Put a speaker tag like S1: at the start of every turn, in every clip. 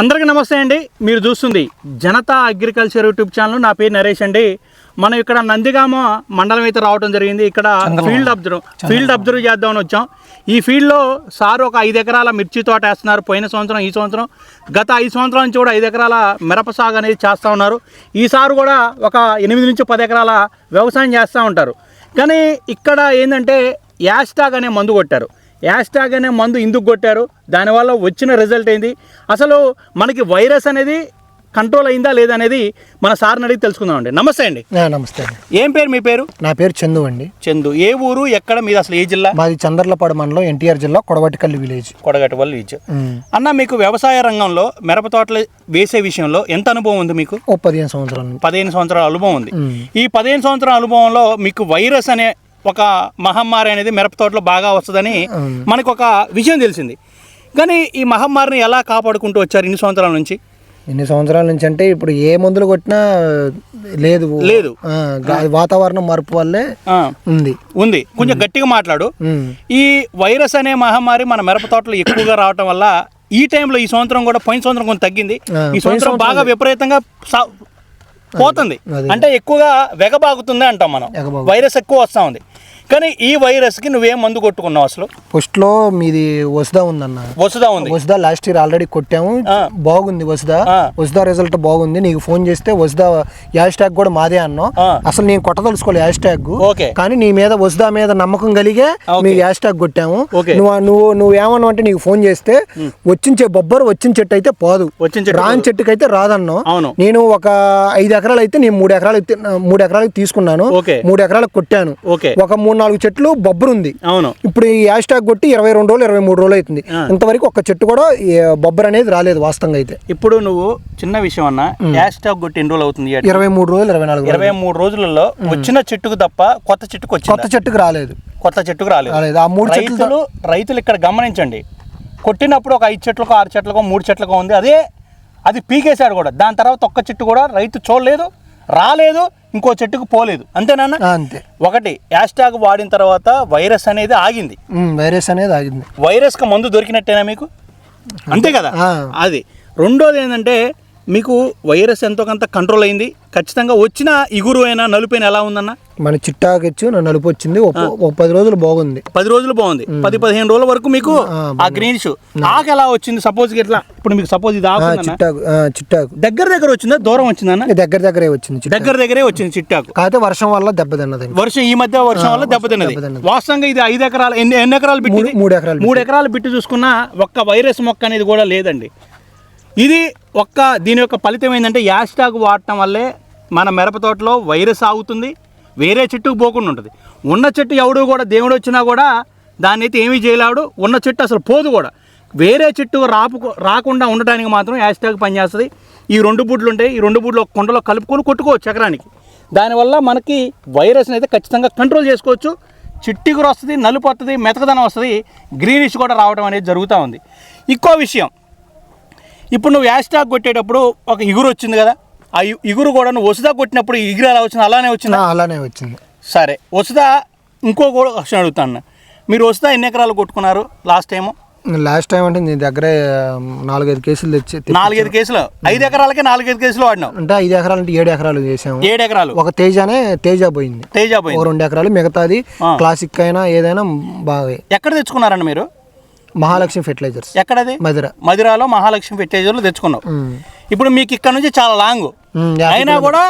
S1: అందరికీ నమస్తే అండి. మీరు చూస్తుంది జనతా అగ్రికల్చర్ యూట్యూబ్ ఛానల్. నా పేరు నరేష్ అండి. మనం ఇక్కడ నందిగామ మండలం అయితే రావడం జరిగింది. ఇక్కడ ఫీల్డ్ అబ్జర్వ్ ఫీల్డ్ అబ్జర్వ్ చేద్దామని వచ్చాం. ఈ ఫీల్డ్లో సార్ ఒక ఐదు ఎకరాల మిర్చి తోట వేస్తున్నారు. పోయిన సంవత్సరం ఈ సంవత్సరం గత ఐదు సంవత్సరాల నుంచి కూడా ఐదు ఎకరాల మిరప సాగు అనేది చేస్తూ ఉన్నారు. ఈసారి కూడా ఒక ఎనిమిది నుంచి పది ఎకరాల వ్యవసాయం చేస్తూ ఉంటారు. కానీ ఇక్కడ ఏంటంటే యాస్టాగ్ అనే మందు కొట్టారు. యాస్టాగ్ అనే మందు ఎందుకు కొట్టారు? దానివల్ల వచ్చిన రిజల్ట్ ఏంది? అసలు మనకి వైరస్ అనేది కంట్రోల్ అయిందా లేదా అనేది మన సార్ని అడిగి తెలుసుకుందామండి నమస్తే అండి.
S2: నమస్తే అండి.
S1: ఏం పేరు మీ పేరు?
S2: నా పేరు చందు అండి.
S1: చందు. ఏ ఊరు ఎక్కడ మీది అసలు ఏ జిల్లా?
S2: మాది చందర్లపాడు మండలం ఎన్టీఆర్ జిల్లా కొడవటికల్లి విలేజ్.
S1: కొడగట్టువల్లి విజ్ అన్న మీకు వ్యవసాయ రంగంలో మిరప తోటలు వేసే విషయంలో ఎంత అనుభవం ఉంది మీకు?
S2: పదిహేను సంవత్సరాల.
S1: పదిహేను సంవత్సరాల అనుభవం ఉంది. ఈ పదిహేను సంవత్సరాల అనుభవంలో మీకు వైరస్ అనే ఒక మహమ్మారి అనేది మిరప తోటలో బాగా వస్తుందని. మనకు ఒక విషయం తెలిసింది. కానీ ఈ మహమ్మారిని ఎలా కాపాడుకుంటూ వచ్చారు ఇన్ని సంవత్సరాల నుంచి?
S2: ఎన్ని సంవత్సరాల నుంచి అంటే ఇప్పుడు ఏ మందులు కొట్టినా లేదు.
S1: లేదు.
S2: వాతావరణం మార్పు వల్లే ఉంది.
S1: ఉంది. కొంచెం గట్టిగా మాట్లాడు. ఈ వైరస్ అనే మహమ్మారి మన మిరప తోటలో ఎక్కువగా రావటం వల్ల ఈ టైంలో ఈ సంవత్సరం కూడా పోయిన సంవత్సరం కొంచెం తగ్గింది. ఈ సంవత్సరం బాగా విపరీతంగా పోతుంది. అంటే ఎక్కువగా వెగబాగుతుంది అంటాం మనం. వైరస్ ఎక్కువ వస్తూ ఉంది కానీ ఈ వైరస్కి నువ్వేం మందు కొట్టుకున్నావు అసలు?
S2: ఫస్ట్లో మీది వసుదా ఉందన్న.
S1: వసుదా ఉంది.
S2: వసుదా లాస్ట్ ఇయర్ ఆల్రెడీ కొట్టాము. బాగుంది వసుదా. వసుదా రిజల్ట్ బాగుంది. నీకు ఫోన్ చేస్తే వసుదా హ్యాష్ ట్యాగ్ కూడా మాదే అన్నావు. అసలు నేను కొట్టదలుచుకోవాలి హ్యాష్ ట్యాగ్ కానీ నీ మీద వసుదా మీద నమ్మకం కలిగే. మీ హ్యాష్ ట్యాగ్ కొట్టాము. నువ్వు నువ్వు నువ్వు ఏమన్నావు అంటే నీకు ఫోన్ చేస్తే వచ్చించే బొబ్బరు వచ్చిన చెట్టు అయితే పోదు. రాని చెట్టుకి అయితే రాదన్నావు. నేను ఒక ఐదు ఎకరాలు అయితే నేను మూడు ఎకరాలు మూడు ఎకరాలకు తీసుకున్నాను. మూడు ఎకరాలకు కొట్టాను. ఒక మూడు నాలుగు చెట్లు బొబ్బరు ఉంది.
S1: అవును.
S2: ఇప్పుడు ఈ హ్యాష్ ట్యాగ్ కొట్టి ఇరవై రెండు రోజులు ఇరవై మూడు రోజులు అవుతుంది. ఇంతవరకు ఒక చెట్టు కూడా బొబ్బర్ అనేది రాలేదు వాస్తవంగా అయితే.
S1: ఇప్పుడు నువ్వు చిన్న విషయం అన్న హ్యాష్ ట్యాగ్ కొట్టి ఎన్ని రోజులు అవుతుంది?
S2: ఇరవై మూడు రోజులు ఇరవై నాలుగు
S1: ఇరవై మూడు రోజులలో వచ్చిన చెట్టుకు తప్ప కొత్త చెట్టుకు
S2: కొత్త
S1: వచ్చింది
S2: చెట్టుకు రాలేదు.
S1: కొత్త చెట్టుకు రాలేదు.
S2: ఆ మూడు చెట్లు
S1: రైతులు రైతులు ఇక్కడ గమనించండి. కొట్టినప్పుడు ఒక ఐదు చెట్లకు ఆరు చెట్లకు మూడు చెట్లకు ఉంది. అదే అది పీకేశాడు కూడా. దాని తర్వాత ఒక్క చెట్టు కూడా రైతు చూడలేదు. రాలేదు ఇంకో చెట్టుకు పోలేదు. అంతేనా
S2: అంతే.
S1: ఒకటి యాస్టాగ్ వాడిన తర్వాత వైరస్ అనేది ఆగింది.
S2: వైరస్ అనేది ఆగింది.
S1: వైరస్కి మందు దొరికినట్టేనా మీకు? అంతే కదా. అది. రెండోది ఏంటంటే మీకు వైరస్ ఎంతో కొంత కంట్రోల్ అయింది. ఖచ్చితంగా వచ్చిన ఇగురు అయినా నలుపైన ఎలా ఉందన్న?
S2: మన చిట్టాకిచ్చు నా నలుపు వచ్చింది ఒక పది రోజులు బాగుంది.
S1: పది రోజులు బాగుంది. పది పదిహేను రోజుల వరకు మీకు
S2: ఆ,
S1: ఆ గ్రీనిష్ ఆకు ఎలా వచ్చింది? సపోజ్ ఇట్లా ఇప్పుడు మీకు సపోజ్ ఇది ఆకు.
S2: చిట్టాకు చిట్టాకు.
S1: దగ్గర దగ్గర వచ్చిందా? దూరం వచ్చిందన్న
S2: దగ్గర దగ్గరే వచ్చింది
S1: దగ్గర దగ్గరే వచ్చింది చిట్టాకు.
S2: కాకపోతే వర్షం వల్ల దెబ్బతిన్నది
S1: వర్షం ఈ మధ్య వర్షం వల్ల దెబ్బతిన్నది. వాస్తవంగా ఇది ఐదు ఎకరాలు ఎన్ని ఎన్ని ఎకరాలు బిట్టి
S2: మూడు- ఎకరాలు
S1: మూడు ఎకరాలు బిట్టి చూసుకున్నా ఒక్క వైరస్ మొక్క అనేది కూడా లేదండి. ఇది ఒక్క దీని యొక్క ఫలితం ఏంటంటే యాస్టాగ్ వాడటం వల్లే మన మిరప తోటలో వైరస్ ఆగుతుంది. వేరే చెట్టుకు పోకుండా ఉంటుంది. ఉన్న చెట్టు ఎవడు కూడా దేవుడు వచ్చినా కూడా దాన్ని అయితే ఏమీ చేయలేడు. ఉన్న చెట్టు అసలు పోదు కూడా. వేరే చెట్టు రాపు రాకుండా ఉండటానికి మాత్రం యాస్టాగ్ పనిచేస్తుంది ఈ రెండు బుడ్లు ఉంటాయి. ఈ రెండు బుడ్లు ఒక కుండలో కలుపుకొని కొట్టుకోవచ్చు ఎకరానికి దానివల్ల మనకి వైరస్ని అయితే ఖచ్చితంగా కంట్రోల్ చేసుకోవచ్చు. చిట్టిగురు వస్తుంది నలుపు వస్తుంది మెతకదనం వస్తుంది. గ్రీనిష్ కూడా రావడం అనేది జరుగుతూ ఉంది. ఇంకో విషయం. ఇప్పుడు నువ్వు యాస్టాక్ కొట్టేటప్పుడు ఒక ఇగురు వచ్చింది కదా? ఆ ఇగురు కూడా వసుదా కొట్టినప్పుడు ఇగురు ఎలా వచ్చింది? అలానే వచ్చిందా?
S2: అలానే వచ్చింది.
S1: సరే వసుదా ఇంకో కూడా క్వశ్చన్ అడుగుతాను. మీరు వసుదా ఎన్ని ఎకరాలు కొట్టుకున్నారు లాస్ట్ టైము?
S2: లాస్ట్ టైం అంటే నీ దగ్గరే నాలుగైదు కేసులు తెచ్చి
S1: నాలుగైదు కేసులు? ఐదు ఎకరాలకే నాలుగైదు కేసులు వాడినావు?
S2: అంటే ఐదు ఎకరాలు అంటే ఏడు ఎకరాలు చేసాము
S1: ఏడు ఎకరాలు?
S2: ఒక తేజానే తేజ పోయింది.
S1: తేజ పోయింది.
S2: రెండు ఎకరాలు మిగతాది. క్లాసిక్ అయినా ఏదైనా బాగా.
S1: ఎక్కడ తెచ్చుకున్నారండి మీరు?
S2: మహాలక్ష్మి ఫెర్టిలైజర్స్.
S1: ఎక్కడది?
S2: మధుర.
S1: మదిరాలో మహాలక్ష్మి ఫెర్టిలైజర్లు తెచ్చుకున్నావు
S2: ఉమ్.
S1: ఇప్పుడు మీకు ఇక్కడ నుంచి చాలా లాంగ్. అయినా కూడా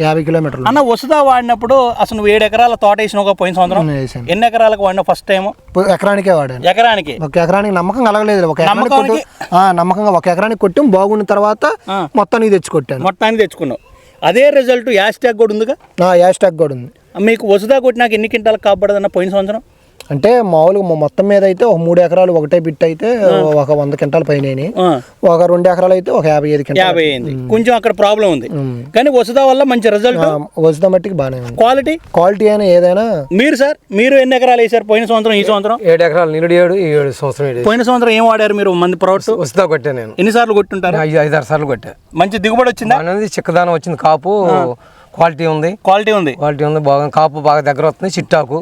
S2: యాభై కిలోమీటర్లు.
S1: అన్న వసుదా వాడినప్పుడు అసలు నువ్వు ఏడు ఎకరాల తోట వేసిన ఒక పోయిన సంవత్సరం? ఎన్ని ఎకరాలకు వాడిన ఫస్ట్ టైం
S2: ఎకరానికే వాడాను.
S1: ఎకరానికి?
S2: ఒక ఎకరానికి నమ్మకం కలగలేదు. ఒక ఎకరానికి నమ్మకంగా ఒక ఎకరానికి కొట్టాం బాగున్న తర్వాత. మొత్తానికి తెచ్చి కొట్టాను
S1: మొత్తానికి తెచ్చుకున్నావు. అదే రిజల్ట్ యాష్ ట్యాగ్ కూడా ఉందిగా?
S2: యాష్ ట్యాగ్ కూడా ఉంది.
S1: మీకు వసుదా కొట్టినాక ఎన్ని క్వింటాలకు కాబడదన్న పోయిన సంవత్సరం?
S2: అంటే మామూలుగా మొత్తం మీద అయితే ఒక మూడు ఎకరాలు ఒకటే బిట్ అయితే ఒక వంద క్వింటాల పైన ఒక రెండు ఎకరాలు అయితే ఒక యాభై ఐదు క్వింటాల్
S1: యాభై అయింది. కొంచెం అక్కడ ప్రాబ్లం ఉంది. కానీ వసుదా వల్ల మంచి రిజల్ట్
S2: వస్తున్న మట్టికి బాగానే ఉంది.
S1: క్వాలిటీ
S2: క్వాలిటీ అయినా ఏదైనా
S1: మీరు సార్ మీరు ఎన్ని ఎకరాలు వేసారు పోయిన సంవత్సరం ఈ సంవత్సరం?
S3: ఏడు ఎకరాలు నిరుడు ఏడు ఈ ఏడు సంవత్సరం ఏడు
S1: పోయిన సంవత్సరం ఏం వాడారు మీరు మంది ప్రొడక్ట్స్
S3: వస్తా కొట్టా నేను.
S1: ఎన్నిసార్లు కొట్టుంటారు?
S3: ఐదు ఐదు ఆరు సార్లు కొట్టా.
S1: మంచి దిగుబడి వచ్చిందా?
S3: అనేది చిక్కదానం వచ్చింది కాపు క్వాలిటీ ఉంది.
S1: క్వాలిటీ ఉంది.
S3: క్వాలిటీ ఉంది బాగా కాపు బాగా దగ్గర వస్తుంది చిట్టాకు.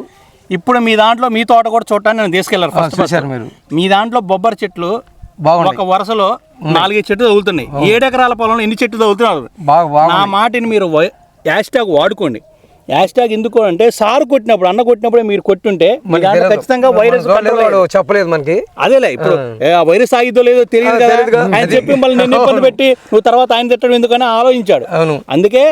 S1: ఇప్పుడు మీ దాంట్లో మీ తోట కూడా చూడటానికి నేను తీసుకెళ్ళారు ఫస్ట్
S3: మీరు.
S1: మీ దాంట్లో బొబ్బరి చెట్లు. ఒక వరుసలో నాలుగైదు చెట్లు తగులుతున్నాయి. ఏడు ఎకరాల పొలంలో ఎన్ని చెట్లు తగులుతున్నారు నా మాటిని మీరు హ్యాష్ ట్యాగ్ వాడుకోండి. హ్యాష్ ట్యాగ్ ఎందుకు అంటే సారు కొట్టినప్పుడు అన్న కొట్టినప్పుడు మీరు కొట్టుంటే ఖచ్చితంగా వైరస్
S3: చెప్పలేదు మనకి.
S1: అదేలే ఇప్పుడు ఆ. వైరస్ ఆగిద్దో లేదో తెలియదు కదా. ఆయన చెప్పి మళ్ళీ నిన్ను ఇబ్బంది పెట్టి నువ్వు తర్వాత ఆయన తిట్టడం ఎందుకని ఆలోచించాడు. అందుకే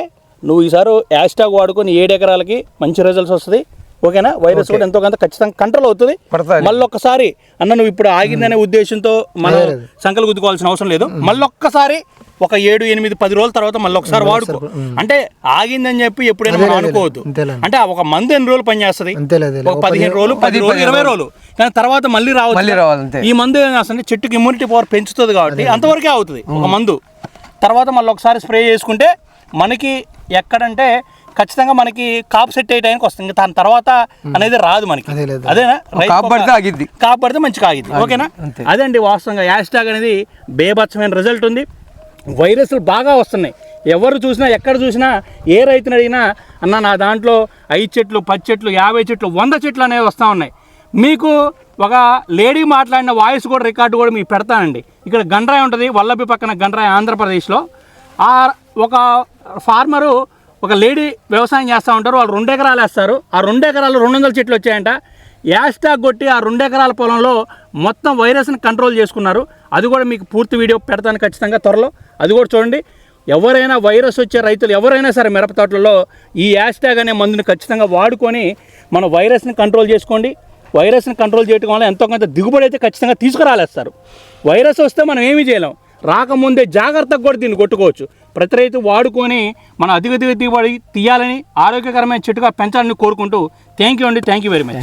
S1: నువ్వు ఈసారి హ్యాష్ ట్యాగ్ వాడుకొని ఏడు ఎకరాలకి మంచి రిజల్ట్స్ వస్తుంది. ఓకేనా? వైరస్ కూడా ఎంతో కొంత ఖచ్చితంగా కంట్రోల్ అవుతుంది.
S3: పడతాది.
S1: మళ్ళీ ఒక్కసారి అన్న నువ్వు ఇప్పుడు ఆగిందనే ఉద్దేశంతో మనం సంకలు గుద్దుకోవాల్సిన అవసరం లేదు. మళ్ళీ ఒక్కసారి ఒక ఏడు ఎనిమిది పది రోజుల తర్వాత మళ్ళీ ఒకసారి వాడుకో. అంటే ఆగిందని చెప్పి ఎప్పుడైనా మనం అనుకోవద్దు. అంటే ఒక మందు ఎన్ని రోజులు పనిచేస్తుంది. ఒక పదిహేను రోజులు పది రోజులు ఇరవై రోజులు. కానీ తర్వాత మళ్ళీ రావచ్చు. ఈ మందు ఏం చేస్తుంది? చెట్టుకి ఇమ్యూనిటీ పవర్ పెంచుతుంది కాబట్టి అంతవరకే అవుతుంది ఒక మందు. తర్వాత మళ్ళీ ఒకసారి స్ప్రే చేసుకుంటే మనకి ఎక్కడంటే ఖచ్చితంగా మనకి కాపు సెట్ అయ్యే టైంకి వస్తుంది. దాని తర్వాత అనేది రాదు మనకి.
S2: అదే.
S1: అదేనా?
S3: కాపు పడితే ఆగిద్ది.
S1: కాపు పడితే మంచిగా ఆగిద్ది. ఓకేనా?
S3: అంతే.
S1: అదండి వాస్తవంగా హ్యాష్ ట్యాగ్ అనేది బేభత్సమైన రిజల్ట్ ఉంది. వైరస్లు బాగా వస్తున్నాయి. ఎవరు చూసినా ఎక్కడ చూసినా ఏ రైతుని అడిగినా అన్న నా దాంట్లో ఐదు చెట్లు పది చెట్లు యాభై చెట్లు వంద చెట్లు అనేవి వస్తూ ఉన్నాయి. మీకు ఒక లేడీ మాట్లాడిన వాయిస్ కూడా రికార్డు కూడా మీకు పెడతానండి. ఇక్కడ గండ్రాయి ఉంటుంది వల్లభి పక్కన గండ్రాయి ఆంధ్రప్రదేశ్లో. ఆ ఒక ఫార్మరు ఒక లేడీ వ్యవసాయం చేస్తూ ఉంటారు వాళ్ళు రెండు ఎకరాలు వేస్తారు. ఆ రెండు ఎకరాలు రెండు వందల చెట్లు వచ్చాయంట. యాస్టాగ్ కొట్టి ఆ రెండు ఎకరాల పొలంలో మొత్తం వైరస్ని కంట్రోల్ చేసుకున్నారు. అది కూడా మీకు పూర్తి వీడియో పెడతాను ఖచ్చితంగా త్వరలో. అది కూడా చూడండి. ఎవరైనా వైరస్ వచ్చే రైతులు ఎవరైనా సరే మిరప తోటలలో ఈ యాస్టాగ్ అనే మందుని ఖచ్చితంగా వాడుకొని మన వైరస్ని కంట్రోల్ చేసుకోండి. వైరస్ని కంట్రోల్ చేయడం వల్ల ఎంతో కొంత దిగుబడి అయితే ఖచ్చితంగా తీసుకురాలేస్తారు. వైరస్ వస్తే మనం ఏమీ చేయలేం. రాకముందే జాగ్రత్తగా కూడా దీన్ని కొట్టుకోవచ్చు. ప్రతి రైతు వాడుకొని మన అధిక దిగుబడి తీయాలని ఆరోగ్యకరమైన చెట్టుగా పెంచాలని కోరుకుంటూ థ్యాంక్ యూ అండి. Thank you very much